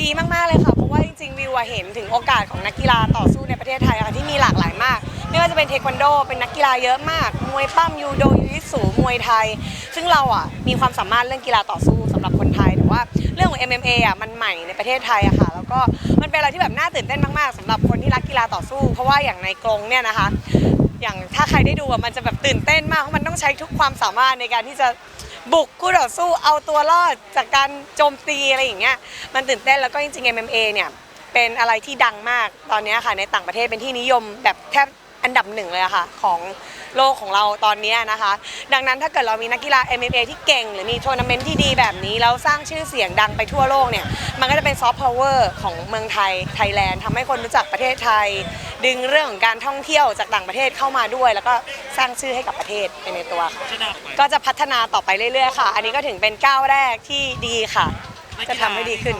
ดีมากๆเลยค่ะ เพราะว่าจริงๆ วิวอะเห็นถึงโอกาสของนักกีฬาต่อสู้ในประเทศไทยค่ะที่มีหลากหลายมาก ไม่ว่าจะเป็นเทควันโด เป็นนักกีฬาเยอะมาก มวยปั้มยูโดยูยิสูมวยไทย ซึ่งเราอะมีความสามารถเรื่องกีฬาต่อสู้สำหรับคนไทยแต่ว่าเรื่องของ MMA อะมันใหม่ในประเทศไทยอะค่ะ แล้วก็มันเป็นอะไรที่แบบน่าตื่นเต้นมากๆสำหรับคนที่รักกีฬาต่อสู้ เพราะว่าอย่างในกรงเนี่ยนะคะ อย่างถ้าใครได้ดูอะมันจะแบบตื่นเต้นมากเพราะมันต้องใช้ทุกความสามารถในการที่จะ บุกคู่ต่อสู้เอาตัวรอดจากการโจมตีอะไรอย่างเงี้ยมันตื่นเต้นแล้วก็จริงๆ MMA เนี่ยเป็นอะไรที่ดังมากตอนนี้ค่ะในต่างประเทศเป็นที่นิยมแบบแทบ อันดับหนึ่งเลยอะค่ะของโลกของเราตอนเนี้ยนะคะ ดังนั้นถ้าเกิดเรามีนักกีฬา MMA ที่เก่ง หรือมีทัวร์นาเมนต์ที่ดีแบบนี้ แล้วสร้างชื่อเสียงดังไปทั่วโลกเนี่ย มันก็จะเป็นซอฟต์พาวเวอร์ของเมืองไทยไทยแลนด์ทำให้คนรู้จักประเทศไทย ดึงเรื่องของการท่องเที่ยวจากต่างประเทศเข้ามาด้วย แล้วก็สร้างชื่อให้กับประเทศไปในตัวค่ะจะนำไปก็จะพัฒนาต่อไปเรื่อยๆค่ะ อันนี้ก็ถึงเป็นก้าวแรกที่ดีค่ะ จะทำให้ดีขึ้น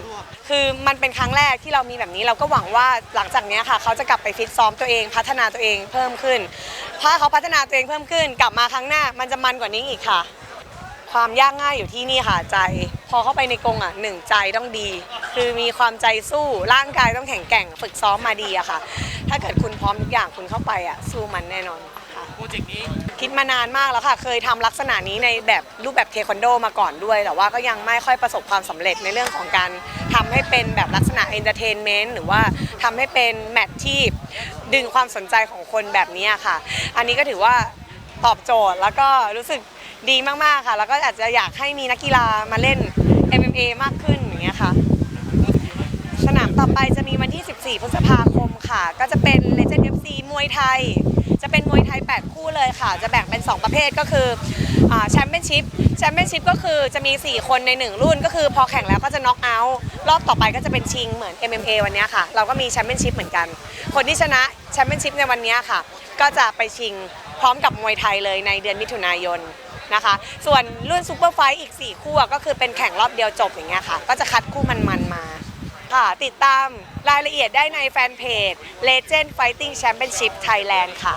คือมันเป็นครั้งแรกที่เรามีแบบนี้เราก็หวังว่าหลังจากเนี้ยค่ะ เขาจะกลับไปฟิตซ้อมตัวเองพัฒนาตัวเองเพิ่มขึ้น ถ้าเขาพัฒนาตัวเองเพิ่มขึ้น กลับมาครั้งหน้ามันจะมันกว่านี้อีกค่ะ ความยากง่ายอยู่ที่นี่ค่ะใจ พอเข้าไปในกรงอะหนึ่งใจต้องดี คือมีความใจสู้ร่างกายต้องแข็งแกร่ง ฝึกซ้อมมาดีอะค่ะ ถ้าเกิดคุณพร้อมทุกอย่างคุณเข้าไปอะสู้มันแน่นอนค่ะ โปรเจกต์นี้ คิดมานานมากแล้วค่ะ เคยทำลักษณะนี้ในแบบรูปแบบเทควันโดมาก่อนด้วย แต่ว่าก็ยังไม่ค่อยประสบความสำเร็จในเรื่องของการทำให้เป็นแบบลักษณะเอนเตอร์เทนเมนต์หรือว่าทำให้เป็นแมทที่ดึงความสนใจของคนแบบนี้ค่ะ อันนี้ก็ถือว่าตอบโจทย์แล้วก็รู้สึกดีมากๆค่ะ แล้วก็อาจจะอยากให้มีนักกีฬามาเล่น MMA มากขึ้นอย่างเงี้ยค่ะ สนามต่อไปจะมีวันที่ 14 พฤษภาคมค่ะ ก็จะเป็น Legend FC มวยไทย เป็นมวยไทย 8 คู่เลยค่ะ จะแบ่งเป็น 2 ประเภทก็คือแชมเปี้ยนชิพแชมเปี้ยนชิพก็คือจะมี 4 คนใน 1 รุ่น ก็คือพอแข่งแล้วก็จะน็อกเอาท์รอบต่อไปก็จะเป็นชิงเหมือน MMA วันนี้ค่ะ เราก็มีแชมเปี้ยนชิพเหมือนกัน คนที่ชนะแชมเปี้ยนชิพในวันนี้ค่ะ ก็จะไปชิงพร้อมกับมวยไทยเลยในเดือนมิถุนายนนะคะ ส่วนรุ่นซูเปอร์ไฟท์อีก 4 คู่ก็คือเป็นแข่งรอบเดียวจบอย่างเงี้ยค่ะ ก็จะคัดคู่มันๆมาค่ะติดตามรายละเอียดได้ในแฟนเพจ Legend Fighting Championship Thailand ค่ะ